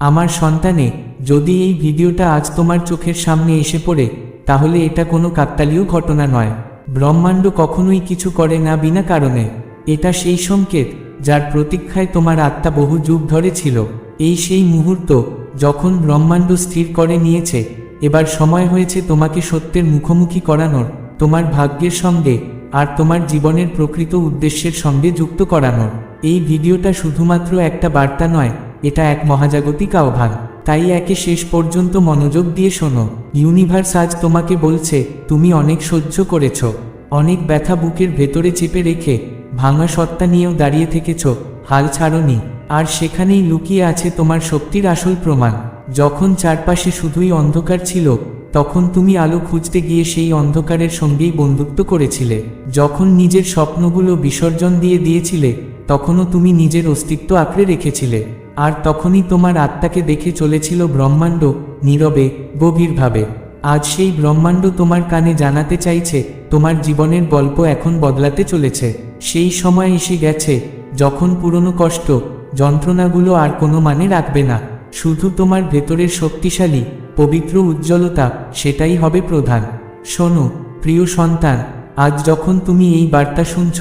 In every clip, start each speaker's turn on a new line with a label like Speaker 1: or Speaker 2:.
Speaker 1: আমার সন্তানে, যদি এই ভিডিওটা আজ তোমার চোখের সামনে এসে পড়ে, তাহলে এটা কোনো কাকতালীয় ঘটনা নয়। ব্রহ্মাণ্ড কখনোই কিছু করে না বিনা কারণে। এটা সেই সংকেত যার প্রতীক্ষায় তোমার আত্মা বহু যুগ ধরে ছিল। এই সেই মুহূর্ত যখন ব্রহ্মাণ্ড স্থির করে নিয়েছে, এবার সময় হয়েছে তোমাকে সত্যের মুখোমুখি করানোর, তোমার ভাগ্যের সঙ্গে আর তোমার জীবনের প্রকৃত উদ্দেশ্যের সঙ্গে যুক্ত করানোর। এই ভিডিওটা শুধুমাত্র একটা বার্তা নয় এটা এক মহাজাগতিক আহ্বান। তাই একে শেষ পর্যন্ত মনোযোগ দিয়ে শোনো। ইউনিভার্স আজ তোমাকে বলছে, তুমি অনেক সহ্য করেছ। অনেক ব্যথা বুকের ভেতরে চেপে রেখে ভাঙা সত্তা নিয়েও দাঁড়িয়ে থেকেছ। হাল ছাড়নি। আর সেখানেই লুকিয়ে আছে তোমার শক্তির আসল প্রমাণ। যখন চারপাশে শুধুই অন্ধকার ছিল, তখন তুমি আলো খুঁজতে গিয়ে সেই অন্ধকারের সঙ্গেই বন্ধুত্ব করেছিলে। যখন নিজের স্বপ্নগুলো বিসর্জন দিয়ে দিয়েছিলে, তখনও তুমি নিজের অস্তিত্ব আঁকড়ে রেখেছিলে। আর তখনই তোমার আত্মাকে দেখে চলেছিল ব্রহ্মাণ্ড নীরবে, গভীরভাবে। আজ সেই ব্রহ্মাণ্ড তোমার কানে জানাতে চাইছে, তোমার জীবনের গল্প এখন বদলাতে চলেছে। সেই সময় এসে গেছে, যখন পুরনো কষ্ট, যন্ত্রণাগুলো আর কোনো মানে রাখবে না। শুধু তোমার ভেতরের শক্তিশালী, পবিত্র উজ্জ্বলতা, সেটাই হবে প্রধান। শোনো, প্রিয় সন্তান, আজ যখন তুমি এই বার্তা শুনছ,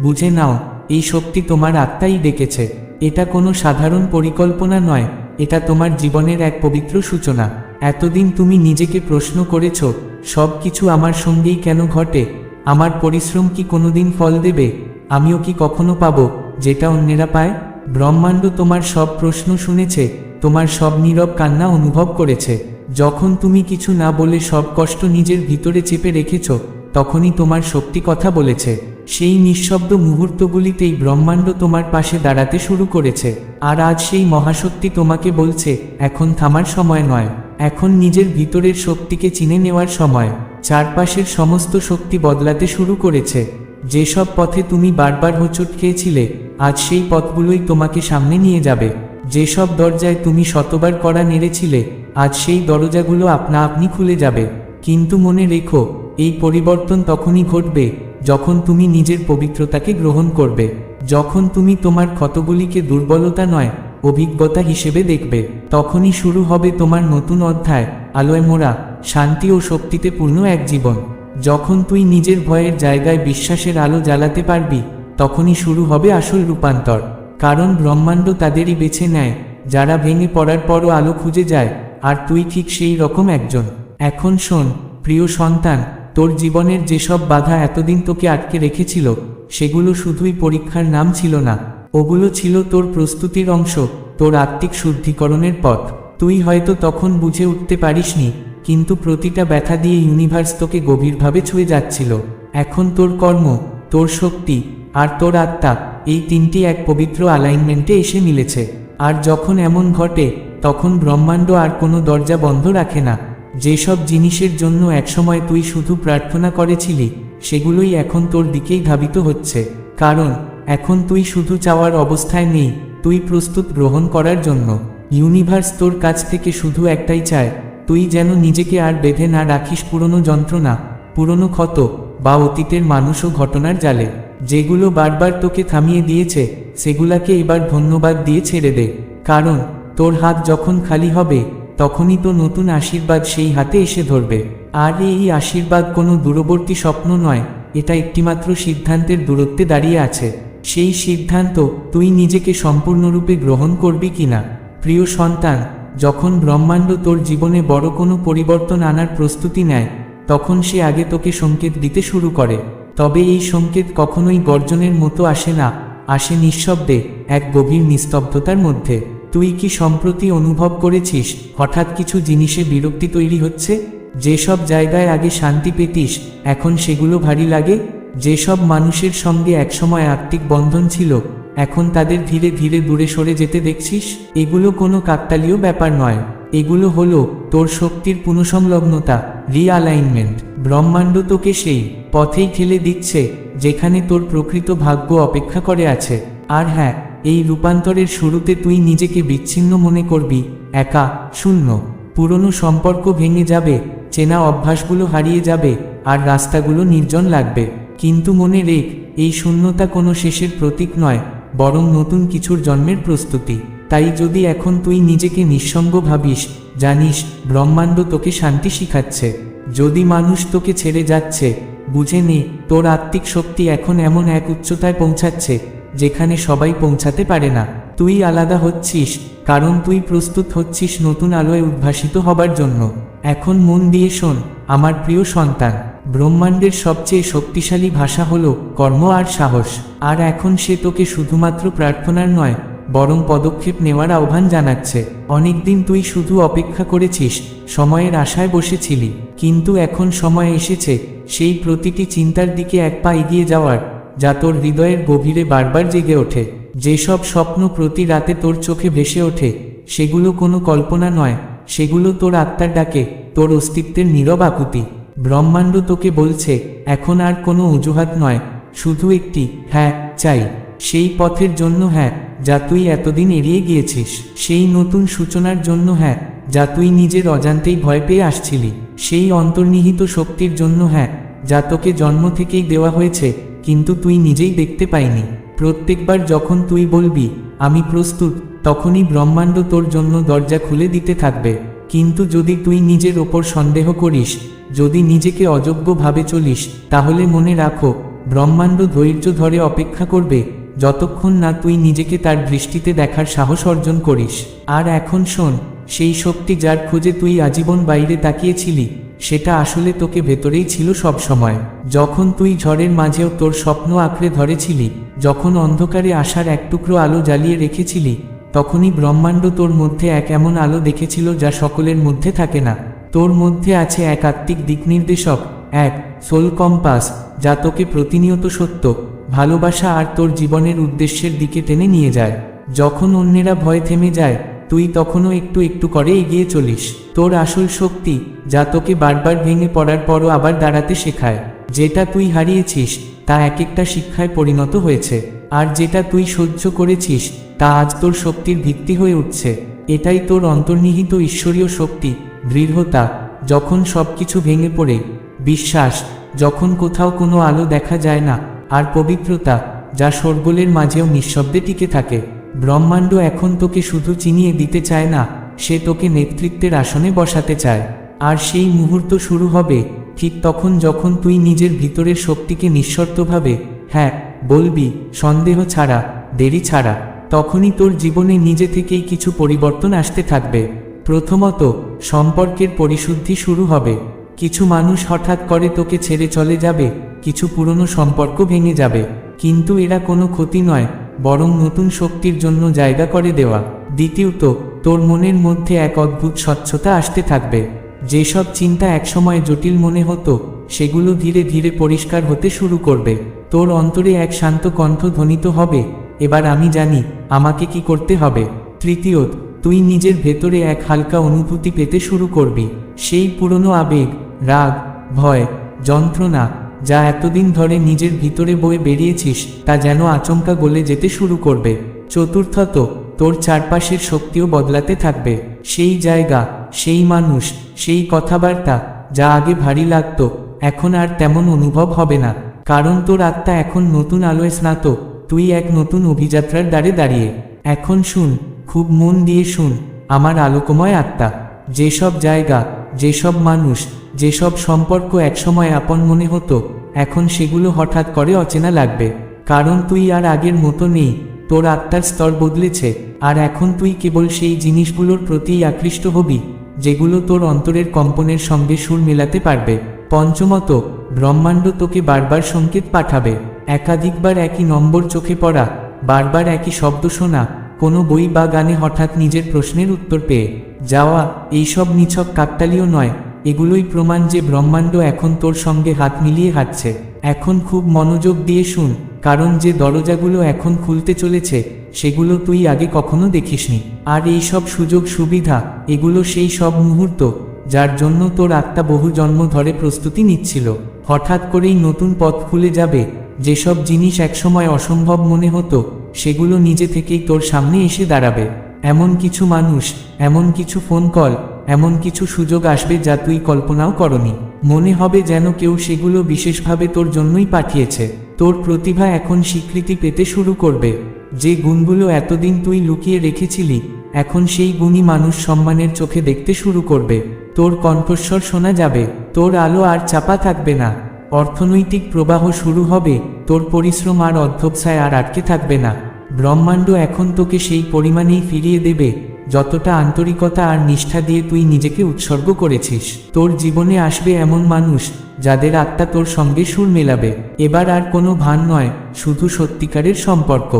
Speaker 1: বুঝে নাও, এই শক্তি তোমার আত্মাই ডেকেছে। এটা কোনো সাধারণ পরিকল্পনা নয়, এটা তোমার জীবনের এক পবিত্র সূচনা। এতদিন তুমি নিজেকে প্রশ্ন করেছ, সব কিছু আমার সঙ্গেই কেন ঘটে? আমার পরিশ্রম কি কোনোদিন ফল দেবে? আমিও কি কখনো পাবো, যেটা অন্যেরা পায়? ব্রহ্মাণ্ড তোমার সব প্রশ্ন শুনেছে, তোমার সব নীরব কান্না অনুভব করেছে। যখন তুমি কিছু না বলে সব কষ্ট নিজের ভিতরে চেপে রেখেছ, তখনই তোমার শক্তি কথা বলেছে। সেই নিঃশব্দ মুহূর্তগুলিতেই ব্রহ্মাণ্ড তোমার পাশে দাঁড়াতে শুরু করেছে। আর আজ সেই মহাশক্তি তোমাকে বলছে, এখন থামার সময় নয়। এখন নিজের ভিতরের শক্তিকে চিনে নেওয়ার সময়। চারপাশের সমস্ত শক্তি বদলাতে শুরু করেছে। যেসব পথে তুমি বারবার হোঁচট খেয়েছিলে, আজ সেই পথগুলোই তোমাকে সামনে নিয়ে যাবে। যেসব দরজায় তুমি শতবার করা নেড়েছিলে, আজ সেই দরজাগুলো আপনা আপনি খুলে যাবে। কিন্তু মনে রেখো, এই পরিবর্তন তখনই ঘটবে যখন তুমি নিজের পবিত্রতাকে গ্রহণ করবে, যখন তুমি তোমার ক্ষতগুলিকে দুর্বলতা নয়, অভিজ্ঞতা হিসেবে দেখবে, তখনই শুরু হবে তোমার নতুন অধ্যায়, আলোয় মোড়া, শান্তি ও শক্তিতে পূর্ণ এক জীবন। যখন তুই নিজের ভয়ের জায়গায় বিশ্বাসের আলো জ্বালাতে পারবি, তখনই শুরু হবে আসল রূপান্তর। কারণ ব্রহ্মাণ্ড তাদেরই বেছে নেয়, যারা ভেঙে পড়ার পরও আলো খুঁজে যায়, আর তুই ঠিক সেই রকম একজন। এখন শোন, প্রিয় সন্তান তোর জীবনের যেসব বাধা এতদিন তোকে আটকে রেখেছিল, সেগুলো শুধুই পরীক্ষার নাম ছিল না। ওগুলো ছিল তোর প্রস্তুতির অংশ, তোর আত্মিক শুদ্ধিকরণের পথ। তুই হয়তো তখন বুঝে উঠতে পারিসনি, কিন্তু প্রতিটা ব্যথা দিয়ে ইউনিভার্স তোকে গভীরভাবে ছুঁয়ে যাচ্ছিল। এখন তোর কর্ম, তোর শক্তি, আর তোর আত্মা, এই তিনটি এক পবিত্র অ্যালাইনমেন্টে এসে মিলেছে। আর যখন এমন ঘটে, তখন ব্রহ্মাণ্ড আর কোনো দরজা বন্ধ রাখে না। যেসব জিনিসের জন্য একসময় তুই শুধু প্রার্থনা করেছিলি, সেগুলোই এখন তোর দিকেই ধাবিত হচ্ছে। কারণ, এখন তুই শুধু চাওয়ার অবস্থায় নেই, তুই প্রস্তুত গ্রহণ করার জন্য। ইউনিভার্স তোর কাছ থেকে শুধু একটাই চায়, তুই যেন নিজেকে আর বেঁধে না রাখিস পুরনো যন্ত্রণা, পুরনো ক্ষত বা অতীতের মানুষ ও ঘটনার জালে। যেগুলো বারবার তোকে থামিয়ে দিয়েছে, সেগুলাকে এবার ধন্যবাদ দিয়ে ছেড়ে দে। কারণ, তোর হাত যখন খালি হবে তখনই তো নতুন আশীর্বাদ সেই হাতে এসে ধরবে। আর এই আশীর্বাদ কোনো দূরবর্তী স্বপ্ন নয়, এটা একটিমাত্র সিদ্ধান্তের দূরত্বে দাঁড়িয়ে আছে। সেই সিদ্ধান্ত তুই নিজেকে সম্পূর্ণরূপে গ্রহণ করবি কিনা? প্রিয় সন্তান, যখন ব্রহ্মাণ্ড তোর জীবনে বড় কোনো পরিবর্তন আনার প্রস্তুতি নেয়, তখন সে আগে তোকে সংকেত দিতে শুরু করে। তবে এই সংকেত কখনোই গর্জনের মতো আসে না, আসে নিঃশব্দে, এক গভীর নিস্তব্ধতার মধ্যে। তুই কি সম্প্রতি অনুভব করেছিস, হঠাৎ কিছু জিনিসে বিরক্তি তৈরি হচ্ছে? যেসব জায়গায় আগে শান্তি পেতিস, এখন সেগুলো ভারী লাগে? যেসব মানুষের সঙ্গে একসময় আত্মিক বন্ধন ছিল, এখন তাদের ধীরে ধীরে দূরে সরে যেতে দেখছিস? এগুলো কোনো কাকতালীয় ব্যাপার নয়। এগুলো হলো তোর শক্তির পুনঃসংলগ্নতা রিঅ্যালাইনমেন্ট ব্রহ্মাণ্ড তোকে সেই পথেই ঠেলে দিচ্ছে, যেখানে তোর প্রকৃত ভাগ্য অপেক্ষা করে আছে। আর হ্যাঁ এই রূপান্তরের শুরুতে তুই নিজেকে বিচ্ছিন্ন মনে করবি, একা, শূন্য। পুরনো সম্পর্ক ভেঙে যাবে, চেনা অভ্যাসগুলো হারিয়ে যাবে, আর রাস্তাগুলো নির্জন লাগবে। কিন্তু মনে রেখ, এই শূন্যতা কোনো শেষের প্রতীক নয়, বরং নতুন কিছুর জন্মের প্রস্তুতি। তাই যদি এখন তুই নিজেকে নিঃসঙ্গ ভাবিস, জানিস ব্রহ্মাণ্ড তোকে শান্তি শিখাচ্ছে। যদি মানুষ তোকে ছেড়ে যাচ্ছে, বুঝে নে, তোর আত্মিক শক্তি এখন এমন এক উচ্চতায় পৌঁছাচ্ছে যেখানে সবাই পৌঁছাতে পারে না। তুই আলাদা হচ্ছিস, কারণ তুই প্রস্তুত হচ্ছিস নতুন আলোয় উদ্ভাসিত হবার জন্য। এখন মন দিয়ে শোন, আমার প্রিয় সন্তান, ব্রহ্মাণ্ডের সবচেয়ে শক্তিশালী ভাষা হল কর্ম আর সাহস। আর এখন সে তোকে শুধুমাত্র প্রার্থনার নয়, বরং পদক্ষেপ নেওয়ার আহ্বান জানাচ্ছে। অনেকদিন তুই শুধু অপেক্ষা করেছিস, সময়ের আশায় বসেছিলি। কিন্তু এখন সময় এসেছে, সেই প্রতিটি চিন্তার দিকে এক পা এগিয়ে যাওয়ার। যা তোর হৃদয়ের গভীরে বারবার জেগে ওঠে। যেসব স্বপ্ন প্রতি রাতে তোর চোখে ভেসে ওঠে, সেগুলো কোনো কল্পনা নয়। সেগুলো তোর আত্মার ডাকে, তোর অস্তিত্বের নীরব আকুতি। ব্রহ্মাণ্ড তোকে বলছে, এখন আর কোনো অজুহাত নয়, শুধু একটি হ্যাঁ চাই। সেই পথের জন্য হ্যাঁ যা তুই এতদিন এড়িয়ে গিয়েছিস। সেই নতুন সূচনার জন্য হ্যাঁ যা তুই নিজের অজান্তেই ভয় পেয়ে আসছিলি। সেই অন্তর্নিহিত শক্তির জন্য হ্যাঁ যা তোকে জন্ম থেকেই দেওয়া হয়েছে। কিন্তু তুই নিজেই দেখতে পাইনি। প্রত্যেকবার যখন তুই বলবি, আমি প্রস্তুত, তখনই ব্রহ্মাণ্ড তোর জন্য দরজা খুলে দিতে থাকবে। কিন্তু যদি তুই নিজের ওপর সন্দেহ করিস, যদি নিজেকে অযোগ্য ভাবে চলিস, তাহলে মনে রাখো, ব্রহ্মাণ্ড ধৈর্য ধরে অপেক্ষা করবে, যতক্ষণ না তুই নিজেকে তার দৃষ্টিতে দেখার সাহস অর্জন করিস। আর এখন শোন সেই শক্তি যার খোঁজে তুই আজীবন বাইরে তাকিয়েছিলি, সেটা আসলে তোকে ভেতরেই ছিল সব সময়। যখন তুই ঝড়ের মাঝেও তোর স্বপ্ন আঁকড়ে ধরেছিলি, যখন অন্ধকারে আসার এক টুকরো আলো জ্বালিয়ে রেখেছিলি, তখনই ব্রহ্মাণ্ড তোর মধ্যে এক এমন আলো দেখেছিল যা সকলের মধ্যে থাকে না। তোর মধ্যে আছে এক আত্মিক দিক নির্দেশক এক সোল কম্পাস, যা তোকে প্রতিনিয়ত সত্য, ভালোবাসা আর তোর জীবনের উদ্দেশ্যের দিকে টেনে নিয়ে যায়। যখন অন্যেরা ভয় থেমে যায় তুই তখনও একটু একটু করে এগিয়ে চলিস। তোর আসল শক্তি, যা তোকে বারবার ভেঙে পড়ার পরও আবার দাঁড়াতে শেখায়। যেটা তুই হারিয়েছিস, তা এক একটা শিক্ষায় পরিণত হয়েছে। আর যেটা তুই সহ্য করেছিস, তা আজ তোর শক্তির ভিত্তি হয়ে উঠছে। এটাই তোর অন্তর্নিহিত ঈশ্বরীয় শক্তি, দৃঢ়তা, যখন সবকিছু ভেঙে পড়ে। বিশ্বাস, যখন কোথাও কোনো আলো দেখা যায় না। আর পবিত্রতা, যা সরগোলের মাঝেও নিঃশব্দে টিকে থাকে। ব্রহ্মাণ্ড এখন তোকে শুধু চিনিয়ে দিতে চায় না, সে তোকে নেতৃত্বের আসনে বসাতে চায়। আর সেই মুহূর্ত শুরু হবে, ঠিক তখন যখন তুই নিজের ভিতরের শক্তিকে নিঃশর্তভাবে হ্যাঁ বলবি, সন্দেহ ছাড়া, দেরি ছাড়া, তখনই তোর জীবনে নিজে থেকেই কিছু পরিবর্তন আসতে থাকবে। প্রথমত, সম্পর্কের পরিশুদ্ধি শুরু হবে। কিছু মানুষ হঠাৎ করে তোকে ছেড়ে চলে যাবে, কিছু পুরনো সম্পর্ক ভেঙে যাবে। কিন্তু এরা কোনো ক্ষতি নয় বরং নতুন শক্তির জন্য জায়গা করে দেওয়া। দ্বিতীয়ত, তোর মনের মধ্যে এক অদ্ভুত স্বচ্ছতা আসতে থাকবে। যেসব চিন্তা একসময় জটিল মনে হতো, সেগুলো ধীরে ধীরে পরিষ্কার হতে শুরু করবে। তোর অন্তরে এক শান্ত কণ্ঠ ধ্বনিত হবে, এবার আমি জানি আমাকে কি করতে হবে। তৃতীয়ত, তুই নিজের ভেতরে এক হালকা অনুভূতি পেতে শুরু করবি। সেই পুরনো আবেগ, রাগ, ভয়, যন্ত্রণা যা এতদিন ধরে নিজের ভিতরে বয়ে বেরিয়েছিস, তা যেন আচমকা গলে যেতে শুরু করবে। চতুর্থত, তোর চারপাশের শক্তিও বদলাতে থাকবে। সেই জায়গা, সেই মানুষ, সেই কথাবার্তা, যা আগে ভারী লাগতো, এখন আর তেমন অনুভব হবে না। কারণ তোর আত্মা এখন নতুন আলোয় স্নাত, তুই এক নতুন অভিযাত্রার দ্বারে দাঁড়িয়ে। এখন শুন, খুব মন দিয়ে শুন, আমার আলোকময় আত্মা। যেসব জায়গা, যেসব মানুষ, যেসব সম্পর্ক একসময় আপন মনে হতো, এখন সেগুলো হঠাৎ করে অচেনা লাগবে। কারণ তুই আর আগের মতো নেই, তোর আত্মার স্তর বদলেছে, আর এখন তুই কেবল সেই জিনিসগুলোর প্রতিই আকৃষ্ট হবি, যেগুলো তোর অন্তরের কম্পনের সঙ্গে সুর মেলাতে পারবে। পঞ্চমত, ব্রহ্মাণ্ড তোকে বারবার সংকেত পাঠাবে। একাধিকবার একই নম্বর চোখে পড়া, বারবার একই শব্দ শোনা কোনো বই বা গানে হঠাৎ নিজের প্রশ্নের উত্তর পেয়ে, যাওয়া, এইসব নিছক কাকতালীয় নয়, এগুলোই প্রমাণ যে ব্রহ্মাণ্ড এখন তোর সঙ্গে হাত মিলিয়ে হাঁটছে। এখন খুব মনোযোগ দিয়ে শুন, কারণ যে দরজাগুলো এখন খুলতে চলেছে, সেগুলো তুই আগে কখনো দেখিসনি। আর এই সব সুযোগ সুবিধা, এগুলো সেই সব মুহূর্ত, যার জন্য তোর আত্মা বহু জন্ম ধরে প্রস্তুতি নিচ্ছিল। হঠাৎ করেই নতুন পথ খুলে যাবে, যেসব জিনিস একসময় অসম্ভব মনে হতো সেগুলো নিজে থেকেই তোর সামনে এসে দাঁড়াবে। এমন কিছু মানুষ, এমন কিছু ফোন কল এমন কিছু সুযোগ আসবে যা তুই কল্পনাও করনি। মনে হবে যেন কেউ সেগুলো বিশেষভাবে তোর জন্যই পাঠিয়েছে। তোর প্রতিভা এখন স্বীকৃতি পেতে শুরু করবে। যে গুণগুলো এতদিন তুই লুকিয়ে রেখেছিলি, এখন সেই গুণই মানুষ সম্মানের চোখে দেখতে শুরু করবে। তোর কণ্ঠস্বর শোনা যাবে, তোর আলো আর চাপা থাকবে না। অর্থনৈতিক প্রবাহ শুরু হবে তোর পরিশ্রম আর অধ্যবসায় আর আটকে থাকবে না। ব্রহ্মাণ্ড এখন তোকে সেই পরিমাণেই ফিরিয়ে দেবে, যতটা আন্তরিকতা আর নিষ্ঠা দিয়ে তুই নিজেকে উৎসর্গ করেছিস। তোর জীবনে আসবে এমন মানুষ, যাদের আত্মা তোর সঙ্গে সুর মেলাবে। এবার আর কোনো ভান নয়, শুধু সত্যিকারের সম্পর্ক।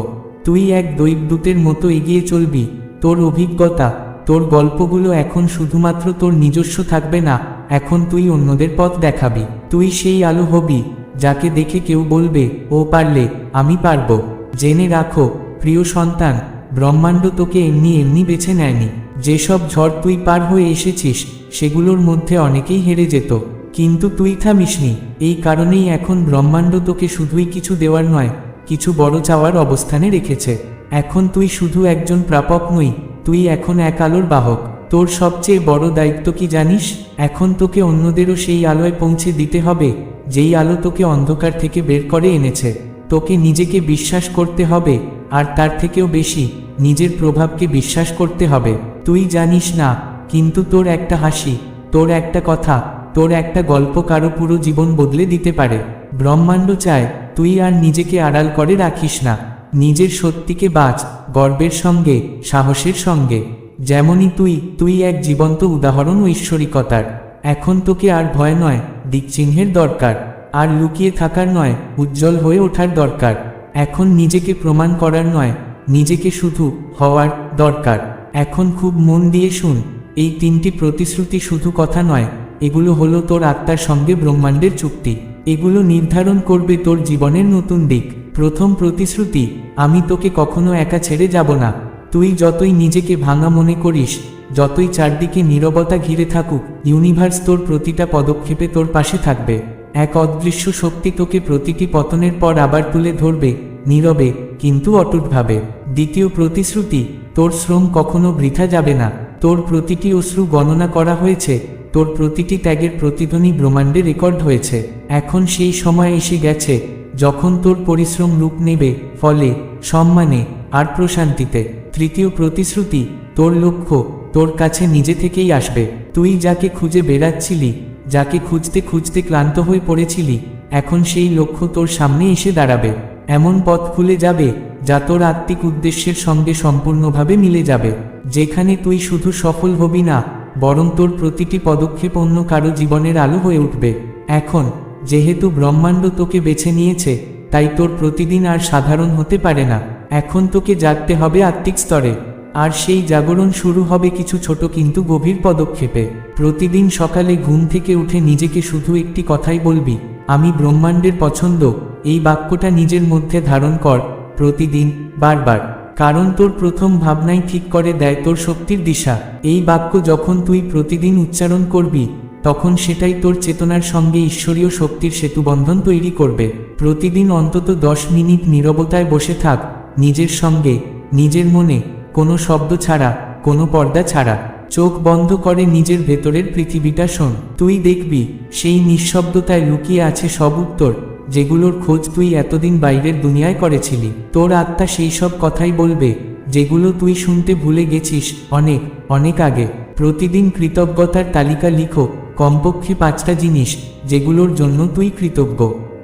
Speaker 1: তুই এক দৈবদূতের মতো এগিয়ে চলবি, তোর অভিজ্ঞতা, তোর গল্পগুলো এখন শুধুমাত্র তোর নিজস্ব থাকবে না, এখন তুই অন্যদের পথ দেখাবি। তুই সেই আলো হবি যাকে দেখে কেউ বলবে, ও পারলে, আমি পারব। জেনে রাখো, প্রিয় সন্তান, ব্রহ্মাণ্ড তোকে এমনি এমনি বেছে নেয়নি। যেসব ঝড় তুই পার হয়ে এসেছিস, সেগুলোর মধ্যে অনেকেই হেরে যেত। কিন্তু তুই থামিসনি, এই কারণেই এখন ব্রহ্মাণ্ড তোকে শুধুই কিছু দেওয়ার নয়, কিছু বড় চাওয়ার অবস্থানে রেখেছে। এখন তুই শুধু একজন প্রাপক নই, তুই এখন এক আলোর বাহক। তোর সবচেয়ে বড় দায়িত্ব কি জানিস? এখন তোকে অন্যদেরও সেই আলোয় পৌঁছে দিতে হবে। যেই আলো তোকে অন্ধকার থেকে বের করে এনেছে, তোকে নিজেকে বিশ্বাস করতে হবে, আর তার থেকেও বেশি নিজের প্রভাবকে বিশ্বাস করতে হবে। তুই জানিস না, কিন্তু তোর একটা হাসি, তোর একটা কথা, তোর একটা গল্প কারও পুরো জীবন বদলে দিতে পারে। ব্রহ্মাণ্ড চায়, তুই আর নিজেকে আড়াল করে রাখিস না। নিজের সত্যিকে বাঁচ, গর্বের সঙ্গে, সাহসের সঙ্গে। যেমনই তুই তুই এক জীবন্ত উদাহরণ ঐশ্বরিকতার। এখন তোকে আর ভয় নয় দিকচিহ্নের দরকার, আর লুকিয়ে থাকার নয়, উজ্জ্বল হয়ে ওঠার দরকার। এখন নিজেকে প্রমাণ করার নয়, নিজেকে শুধু হওয়ার দরকার। এখন খুব মন দিয়ে শুন, এই তিনটি প্রতিশ্রুতি শুধু কথা নয়, এগুলো হলো তোর আত্মার সঙ্গে ব্রহ্মাণ্ডের চুক্তি। এগুলো নির্ধারণ করবে তোর জীবনের নতুন দিক। প্রথম প্রতিশ্রুতি, আমি তোকে কখনো একা ছেড়ে যাব না। তুই যতই নিজেকে ভাঙা মনে করিস যতই চারদিকে নীরবতা ঘিরে থাকুক ইউনিভার্স তোর প্রতিটা পদক্ষেপে তোর পাশে থাকবে। এক অদৃশ্য শক্তি তোকে প্রতিটি পতনের পর আবার তুলে ধরবে, নীরবে, কিন্তু অটুটভাবে। দ্বিতীয় প্রতিশ্রুতি, তোর শ্রম কখনো বৃথা যাবে না। তোর প্রতিটি অশ্রু গণনা করা হয়েছে, তোর প্রতিটি ত্যাগের প্রতিধ্বনি ব্রহ্মাণ্ডে রেকর্ড হয়েছে। এখন সেই সময় এসে গেছে, যখন তোর পরিশ্রম রূপ নেবে, ফলে, সম্মানে, আর প্রশান্তিতে। তৃতীয় প্রতিশ্রুতি, তোর লক্ষ্য তোর কাছে নিজে থেকেই আসবে। তুই যাকে খুঁজে বেড়াচ্ছিলি, যাকে খুঁজতে খুঁজতে ক্লান্ত হয়ে পড়েছিলি, এখন সেই লক্ষ্য তোর সামনে এসে দাঁড়াবে। এমন পথ খুলে যাবে, যা তোর আত্মিক উদ্দেশ্যের সঙ্গে সম্পূর্ণভাবে মিলে যাবে। যেখানে তুই শুধু সফল হবি না, বরং তোর প্রতিটি পদক্ষেপ অন্য কারও জীবনের আলো হয়ে উঠবে। এখন, যেহেতু ব্রহ্মাণ্ড তোকে বেছে নিয়েছে, তাই তোর প্রতিদিন আর সাধারণ হতে পারে না। এখন তোকে জাগতে হবে আত্মিক স্তরে। আর সেই জাগরণ শুরু হবে কিছু ছোট কিন্তু গভীর পদক্ষেপে। প্রতিদিন সকালে ঘুম থেকে উঠে নিজেকে শুধু একটি কথাই বলবি, আমি ব্রহ্মাণ্ডের পছন্দ, এই বাক্যটা নিজের মধ্যে ধারণ কর, প্রতিদিন, বারবার। কারণ তোর প্রথম ভাবনাই ঠিক করে দেয় তোর শক্তির দিশা। এই বাক্য যখন তুই প্রতিদিন উচ্চারণ করবি, তখন সেটাই তোর চেতনার সঙ্গে ঈশ্বরীয় শক্তির সেতুবন্ধন তৈরি করবে। প্রতিদিন অন্তত দশ মিনিট নীরবতায় বসে থাক, নিজের সঙ্গে, নিজের মনে কোনো শব্দ ছাড়া, কোনো পর্দা ছাড়া, চোখ বন্ধ করে নিজের ভেতরের পৃথিবীটা শোন। তুই দেখবি, সেই নিঃশব্দতায় লুকিয়ে আছে সব উত্তর, যেগুলোর খোঁজ তুই এতদিন বাইরের দুনিয়ায় করেছিলি। তোর আত্মা সেই সব কথাই বলবে, যেগুলো তুই শুনতে ভুলে গেছিস অনেক অনেক আগে। প্রতিদিন কৃতজ্ঞতার তালিকা লিখো, কমপক্ষে পাঁচটা জিনিস, যেগুলোর জন্য তুই কৃতজ্ঞ।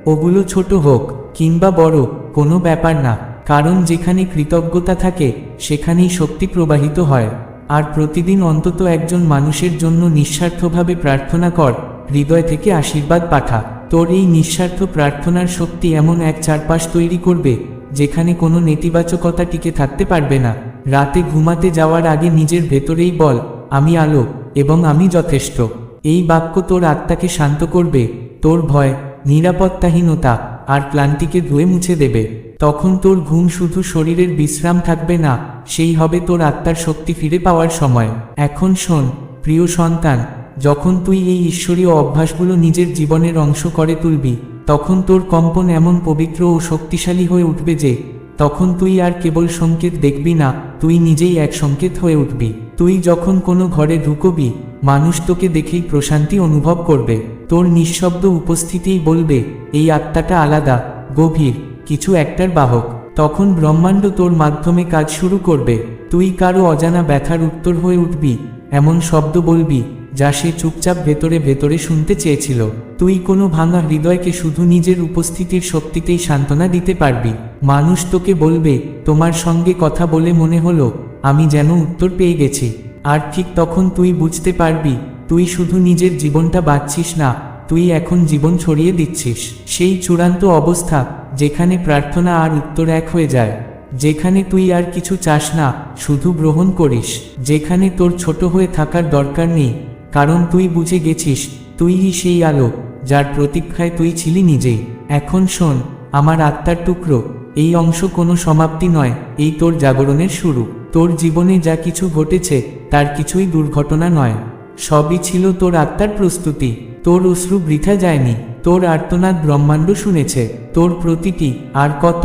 Speaker 1: ওগুলো ছোট হোক, কিংবা বড়, কোনো ব্যাপার না। কারণ যেখানে কৃতজ্ঞতা থাকে, সেখানেই শক্তি প্রবাহিত হয়। আর প্রতিদিন অন্তত একজন মানুষের জন্য নিঃস্বার্থভাবে প্রার্থনা কর, হৃদয় থেকে আশীর্বাদ পাঠা। তোর এই নিঃস্বার্থ প্রার্থনার শক্তি এমন এক চারপাশ তৈরি করবে, যেখানে কোনো নেতিবাচকতা টিকে থাকতে পারবে না। রাতে ঘুমাতে যাওয়ার আগে নিজের ভেতরেই বল, আমি আলো, এবং আমি যথেষ্ট। এই বাক্য তোর আত্মাকে শান্ত করবে, তোর ভয়, নিরাপত্তাহীনতা, আর ক্লান্তিকে ধুয়ে মুছে দেবে। তখন তোর ঘুম শুধু শরীরের বিশ্রাম থাকবে না, সেই হবে তোর আত্মার শক্তি ফিরে পাওয়ার সময়। এখন শোন, প্রিয় সন্তান, যখন তুই এই ঈশ্বরীয় অভ্যাসগুলো নিজের জীবনের অংশ করে তুলবি, তখন তোর কম্পন এমন পবিত্র ও শক্তিশালী হয়ে উঠবে যে, তখন তুই আর কেবল সংকেত দেখবি না, তুই নিজেই এক সংকেত হয়ে উঠবি। তুই যখন কোনো ঘরে ঢুকবি, মানুষ তোকে দেখেই প্রশান্তি অনুভব করবে। তোর নিঃশব্দ উপস্থিতিই বলবে, এই আত্মাটা আলাদা, গভীর। কিছু একটার বাহক। তখন ব্রহ্মাণ্ড তোর মাধ্যমে কাজ শুরু করবে। তুই কারও অজানা ব্যথার উত্তর হয়ে উঠবি, এমন শব্দ বলবি, যা সে চুপচাপ ভেতরে ভেতরে শুনতে চেয়েছিল। তুই কোনো ভাঙা হৃদয়কে শুধু নিজের উপস্থিতির শক্তিতেই সান্ত্বনা দিতে পারবি। মানুষ তোকে বলবে, তোমার সঙ্গে কথা বলে মনে হলো, আমি যেন উত্তর পেয়ে গেছি। আর ঠিক তখন তুই বুঝতে পারবি, তুই শুধু নিজের জীবনটা বাঁচছিস না, তুই এখন জীবন ছড়িয়ে দিচ্ছিস। সেই চূড়ান্ত অবস্থা যেখানে প্রার্থনা আর উত্তর এক হয়ে যায়, যেখানে তুই আর কিছু চাস না, শুধু গ্রহণ করিস। যেখানে তোর ছোট হয়ে থাকার দরকার নেই, কারণ তুই বুঝে গেছিস, তুইই সেই আলো, যার প্রতীক্ষায় তুই ছিলি নিজেই এখন শোন, আমার আত্মার টুকরো, এই অংশ কোনো সমাপ্তি নয়, এই তোর জাগরণের শুরু। তোর জীবনে যা কিছু ঘটেছে, তার কিছুই দুর্ঘটনা নয়। সবই ছিল তোর আত্মার প্রস্তুতি। তোর অশ্রু বৃথা যায়নি তোর আর্তনাদ ব্রহ্মাণ্ড শুনেছে, তোর প্রতিটি আর কত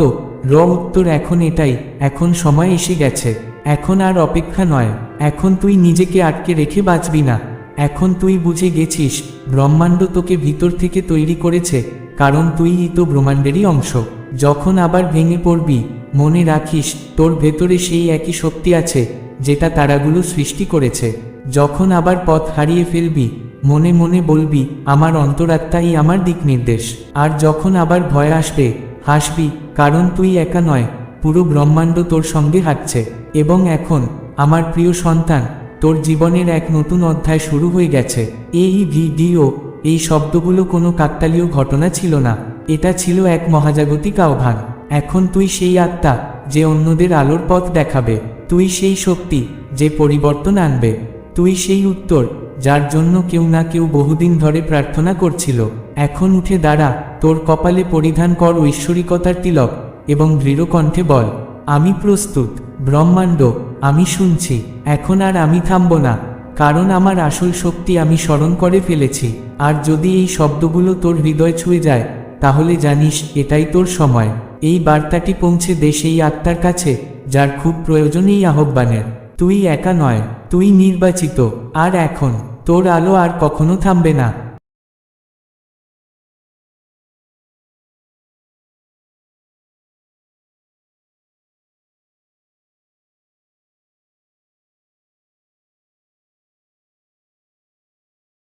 Speaker 1: র উত্তর এখন এটাই, এখন সময় এসে গেছে, এখন আর অপেক্ষা নয়, এখন তুই নিজেকে আটকে রেখে বাঁচবি না, এখন তুই বুঝে গেছিস, ব্রহ্মাণ্ড তোকে ভিতর থেকে তৈরি করেছে, কারণ তুইই তো ব্রহ্মাণ্ডেরই অংশ, যখন আবার ভেঙে পড়বি, মনে রাখিস, তোর ভেতরে সেই একই শক্তি আছে, যেটা তারাগুলো সৃষ্টি করেছে, যখন আবার পথ হারিয়ে ফেলবি মনে মনে বলবি, আমার অন্তরাত্মাই আমার দিক নির্দেশ। আর যখন আবার ভয় আসবে, হাসবি, কারণ তুই একা নয়, পুরো ব্রহ্মাণ্ড তোর সঙ্গে হাঁটছে। এবং এখন, আমার প্রিয় সন্তান, তোর জীবনের এক নতুন অধ্যায় শুরু হয়ে গেছে। এই ভিডিও, এই শব্দগুলো কোনো কাকতালীয় ঘটনা ছিল না। এটা ছিল এক মহাজাগতিক আহ্বান। এখন তুই সেই আত্মা, যে অন্যদের আলোর পথ দেখাবে। তুই সেই শক্তি, যে পরিবর্তন আনবে। তুই সেই উত্তর যার জন্য কেউ না কেউ বহুদিন ধরে প্রার্থনা করছিল, এখন উঠে দাঁড়া, তোর কপালে পরিধান কর ঐশ্বরিকতার তিলক এবং দৃঢ় কণ্ঠে বল, আমি প্রস্তুত, ব্রহ্মাণ্ড, আমি শুনছি, এখন আর আমি থামব না, কারণ আমার আসল শক্তি আমি স্মরণ করে ফেলেছি, আর যদি এই শব্দগুলো তোর হৃদয় ছুঁয়ে যায়, তাহলে জানিস এটাই তোর সময়। এই বার্তাটি পৌঁছে দে সেই আত্মার কাছে, যার খুব প্রয়োজন এই আহ্বানের। তুই একা নয়, তুই নির্বাচিত, আর এখন তোর আলো আর কখনো থামবে না।